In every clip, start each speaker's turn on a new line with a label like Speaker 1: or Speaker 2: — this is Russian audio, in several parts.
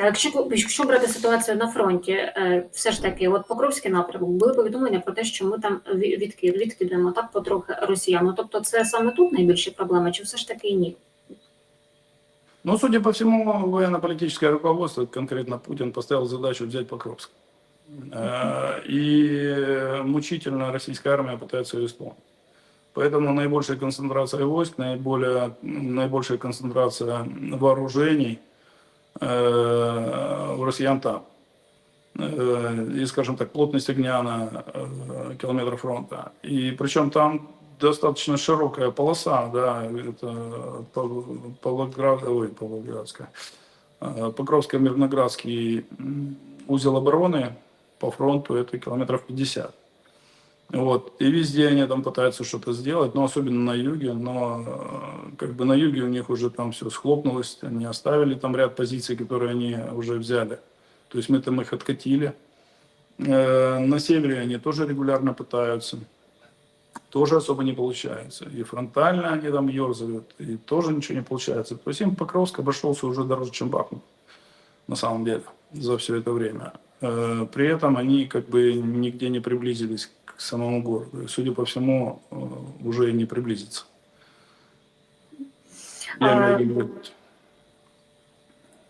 Speaker 1: А Якщо, якщо брати ситуацію на фронті, е, все ж таки, от Покровський напрямок, були повідомлення про те, що ми там ві- відкид, відкидаємо так потрохи росіян. Ну, Тобто це саме тут найбільші проблеми, чи все ж таки ні?
Speaker 2: Ну, судя по всему, военно-политическое руководство, конкретно Путин, поставил задачу взять Покровск. Э, И мучительно российская армия пытается ее исполнить. Поэтому наибольшая концентрация войск, наиболее, наибольшая концентрация вооружений э, у россиян там. Э, И, скажем так, плотность огня на э, километр фронта. И причем там достаточно широкая полоса, да, это Пав- Павлоград, ой, Павлоградская, э, Покровско-Мирноградский узел обороны по фронту это километров 50. Вот. И везде они там пытаются что-то сделать, но особенно на юге, но э, как бы на юге у них уже там все схлопнулось, они оставили там ряд позиций, которые они уже взяли. То есть мы там их откатили. Э, На севере они тоже регулярно пытаются тоже особо не получается. И фронтально они там ерзают, и тоже ничего не получается. То есть им Покровск обошелся уже дороже, чем Бахмут, на самом деле, за все это время. Э, При этом они как бы нигде не приблизились к самому городу. И, судя по всему, э, уже и не приблизиться. Я
Speaker 1: А,
Speaker 2: имею в виду,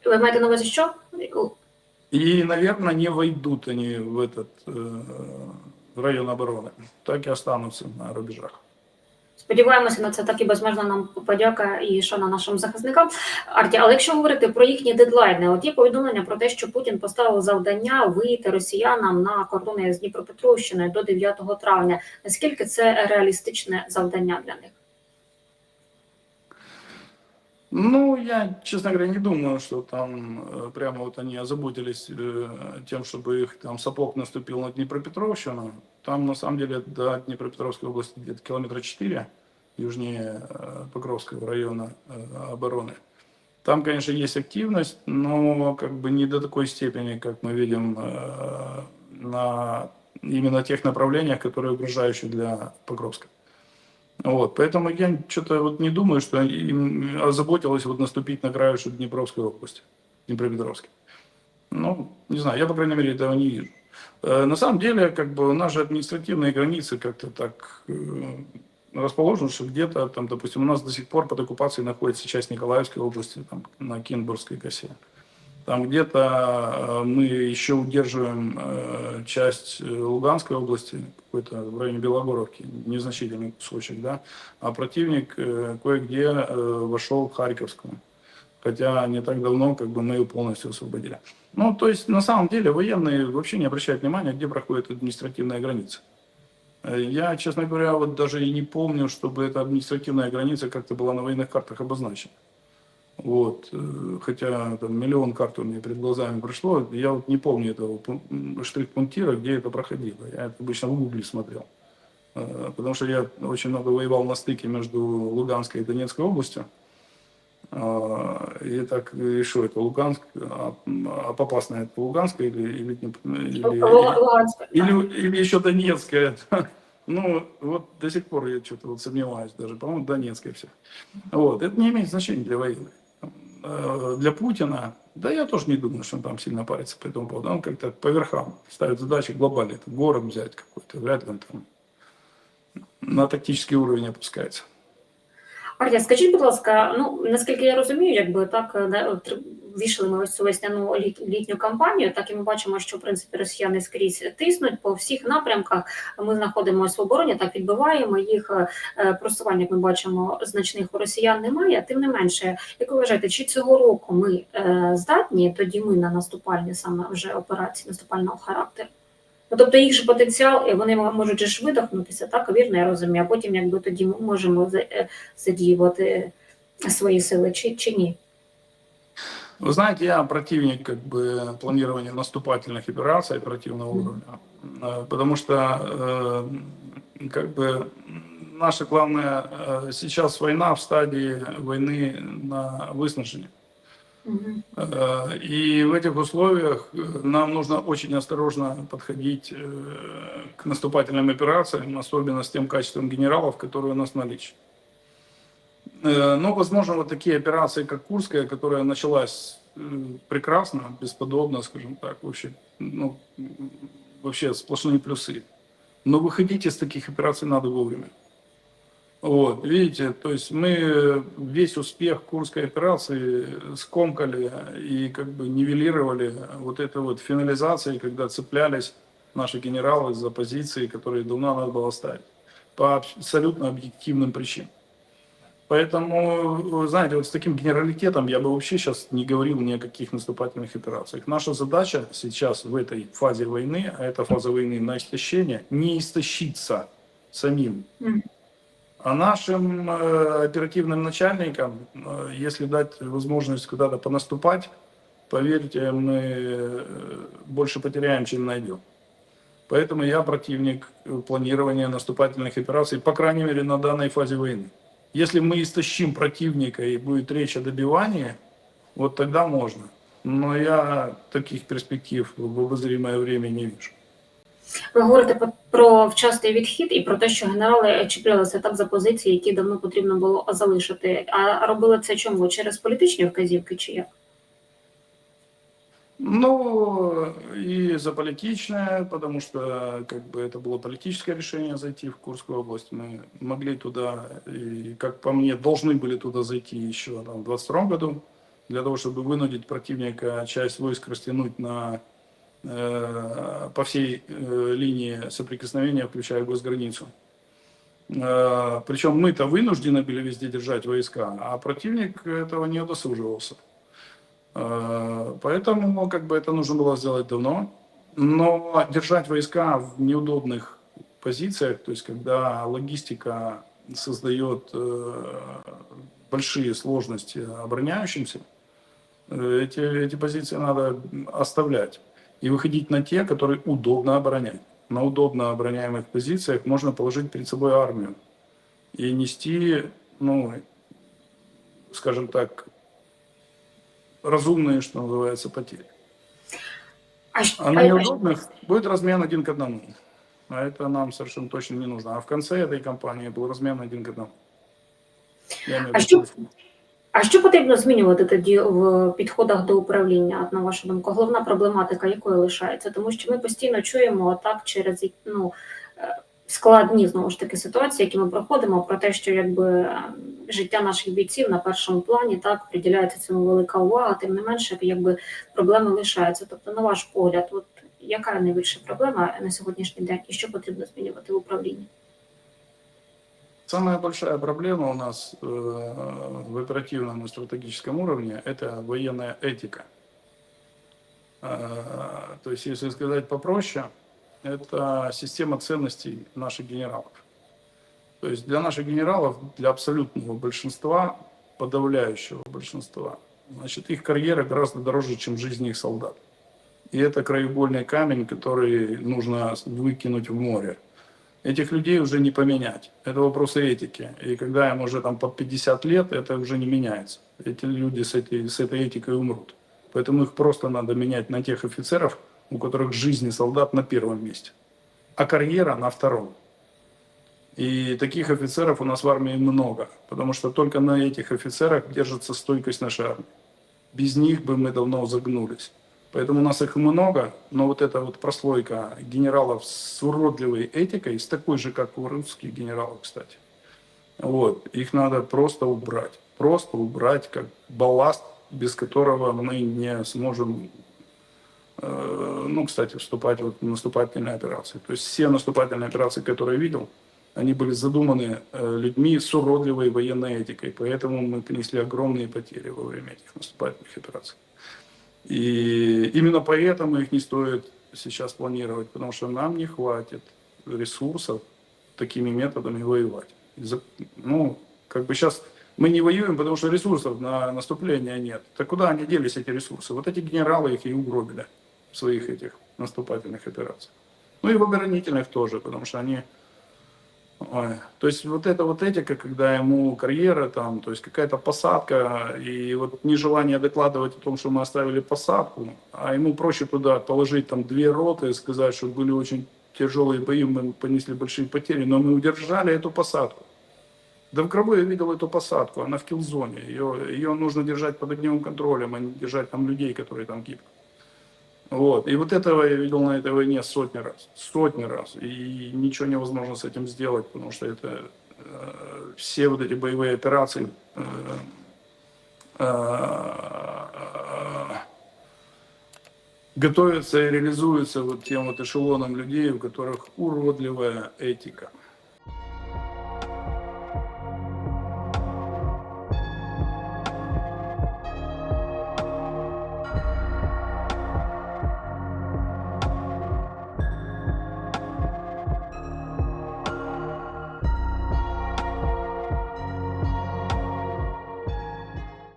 Speaker 1: Ви маєте на увазі, що?
Speaker 2: И, наверное, не войдут они в этот э, район обороны. Так и останутся на рубежах.
Speaker 1: Сподіваємося на це так і безмежна нам подяка і шана нашим захисникам. Арті, але якщо говорити про їхні дедлайни, от є повідомлення про те, що Путін поставив завдання вийти росіянам на кордони з Дніпропетровщиною до 9 травня. Наскільки це реалістичне завдання для них?
Speaker 2: Ну, я, честно говоря, не думаю, что там э, прямо вот они озаботились э, тем, чтобы их там сапог наступил на Днепропетровщину. Там, на самом деле, до Днепропетровской области где-то километра 4, южнее э, Покровского района э, обороны. Там, конечно, есть активность, но как бы не до такой степени, как мы видим э, на именно тех направлениях, которые угрожающие для Покровска. Вот, поэтому я что-то вот не думаю, что им озаботилось вот наступить на краешек Днепровской области, Днепропетровской. Ну, не знаю, я, по крайней мере, этого не вижу. Э, На самом деле, как бы наши административные границы как-то так э, расположены, что где-то там, допустим, у нас до сих пор под оккупацией находится часть Николаевской области, там, на Кинбургской косе. Там где-то э, мы еще удерживаем часть Луганской области, какой-то в районе Белогоровки, незначительный кусочек, да, а противник кое-где вошел в Харьковскую. Хотя не так давно как бы мы ее полностью освободили. Ну, то есть, на самом деле, военные вообще не обращают внимания, где проходит административная граница. Э, Я, честно говоря, вот даже и не помню, чтобы эта административная граница как-то была на военных картах обозначена. Вот. э, Хотя там миллион карт у меня перед глазами прошло, я вот не помню этого штрих-пунктира, где это проходило. Я это обычно в гугле смотрел. Э, Потому что я очень много воевал на стыке между Луганской и Донецкой областью. А, И так, и что это, Луганск, а, а попасть на это Луганская или, или, или,
Speaker 1: Луганська.
Speaker 2: или, или еще Донецкая. Ну, вот до сих пор я что-то вот сомневаюсь даже. По-моему, Донецкая все. Вот. Это не имеет значения для военных. Э, Для Путина, да я тоже не думаю, что он там сильно парится по этому поводу. Он как-то по верхам ставит задачи глобальные. Город взять какой-то. Вряд ли он там на тактический уровень опускается.
Speaker 1: Артя, скажіть, будь ласка, ну наскільки я розумію, якби так е, війшли ми ось цю весняну літ, літню кампанію, так і ми бачимо, що в принципі росіяни скрізь тиснуть по всіх напрямках. Ми знаходимося в обороні, так відбиваємо їх. е, е, Просування, як ми бачимо, значних у росіян немає. Тим не менше, як ви вважаєте, чи цього року ми здатні тоді ми на наступальні саме вже операції наступального характеру? Ну, тобто їх же потенціал, і вони можуть же ж видохнутися, так вірно, я розумію. А потім, якби тоді ми можемо за- е, задіювати свої сили, чи, чи ні?
Speaker 2: Вы знаете, я противник как бы планирования наступательных операций оперативного уровня, Э, потому что э, как бы наша главная э, сейчас война в стадии войны на выснажение. Э, И в этих условиях э, нам нужно очень осторожно подходить э, к наступательным операциям, особенно с тем качеством генералов, которые у нас. Э, Но, возможно, вот такие операции, как Курская, которая началась прекрасно, бесподобно, скажем так, вообще, ну, вообще сплошные плюсы. Но выходить из таких операций надо вовремя. Вот, видите, то есть мы весь успех Курской операции скомкали и как бы нивелировали вот этой вот финализацией, когда цеплялись наши генералы за позиции, которые давно надо было ставить по абсолютно объективным причинам. Поэтому, вы знаете, вот с таким генералитетом я бы вообще сейчас не говорил ни о каких наступательных операциях. Наша задача сейчас в этой фазе войны, а это фаза войны на истощение, не истощиться самим. А нашим э, оперативным начальникам, э, если дать возможность куда-то понаступать, поверьте, мы э, больше потеряем, чем найдем. Поэтому я противник планирования наступательных операций, по крайней мере, на данной фазе войны. Если мы истощим противника и будет речь о добивании, вот тогда можно. Но я таких перспектив в обозримое время не вижу.
Speaker 1: Ви говорите по- про вчасний відхід і про те, що генерали чіплялися так за позиції, які давно потрібно було залишити. А робили це чому? Через політичні вказівки чи як?
Speaker 2: Ну, и за политичное, потому что как бы это было политическое решение зайти в Курскую область. Мы могли туда, и, как по мне, должны были туда зайти еще там, в 22 году, для того, чтобы вынудить противника часть войск растянуть на, э, по всей э, линии соприкосновения, включая госграницу. Э, причем мы-то вынуждены были везде держать войска, а противник этого не удосуживался. Э, Поэтому как бы это нужно было сделать давно. Но держать войска в неудобных позициях, то есть когда логистика создает э, большие сложности обороняющимся, э, эти, эти позиции надо оставлять и выходить на те, которые удобно оборонять. На удобно обороняемых позициях можно положить перед собой армию и нести, ну, скажем так, разумные, что называется, потери.
Speaker 1: А, щ-
Speaker 2: А на
Speaker 1: а-
Speaker 2: неудобных будет размен один к одному. А это нам совершенно точно не нужно. А в конце этой кампании был размен один к одному. Я
Speaker 1: А що- А що потрібно змінювати тоді в підходах до управління, на вашу думку? Головна проблематика якою лишається? Тому що ми постійно чуємо так через ну, е, складні знову ж таки ситуації, які ми проходимо, про те, що якби е, життя наших бійців на першому плані так приділяється цьому велика увага, тим не менше, якби проблеми лишаються. Тобто, на ваш погляд, от яка найбільша проблема на сьогоднішній день і що потрібно змінювати в управлінні?
Speaker 2: Самая большая проблема у нас э, в оперативном и стратегическом уровне – это военная этика. Э, то есть, если сказать попроще, это система ценностей наших генералов. То есть для наших генералов, для абсолютного большинства, подавляющего большинства, значит, их карьера гораздо дороже, чем жизнь их солдат. И это краеугольный камень, который нужно выкинуть в море этих людей уже не поменять. Это вопросы этики. И когда им уже там под 50 лет, это уже не меняется. Эти люди с этой, с этой этикой умрут. Поэтому их просто надо менять на тех офицеров, у которых жизни солдат на первом месте, а карьера на втором. И таких офицеров у нас в армии много, потому что только на этих офицерах держится стойкость нашей армии. Без них бы мы давно загнулись. Поэтому у нас их много, но вот эта вот прослойка генералов с уродливой этикой, с такой же, как у русских генералов, кстати, вот, их надо просто убрать. Просто убрать как балласт, без которого мы не сможем, э, ну, кстати, вступать вот в наступательные операции. То есть все наступательные операции, которые я видел, они были задуманы э, людьми с уродливой военной этикой. Поэтому мы понесли огромные потери во время этих наступательных операций. И именно поэтому их не стоит сейчас планировать, потому что нам не хватит ресурсов такими методами воевать. Ну, как бы сейчас мы не воюем, потому что ресурсов на наступление нет. Так куда они делись, эти ресурсы? Вот эти генералы их и угробили в своих этих наступательных операциях. Ну и в оборонительных тоже, потому что они Ой, то есть вот эта вот этика, когда ему карьера там, то есть какая-то посадка и вот нежелание докладывать о том, что мы оставили посадку, а ему проще туда положить там две роты и сказать, что были очень тяжелые бои, мы понесли большие потери, но мы удержали эту посадку. Да в гробу я видел эту посадку, она в килзоне. Ее, ее нужно держать под огневым контролем, а не держать там людей, которые там гибнут. Вот. И вот этого я видел на этой войне сотни раз. Сотни раз. И ничего невозможно с этим сделать, потому что это э, все вот эти боевые операции э, э, готовятся и реализуются вот тем вот эшелоном людей, у которых уродливая этика.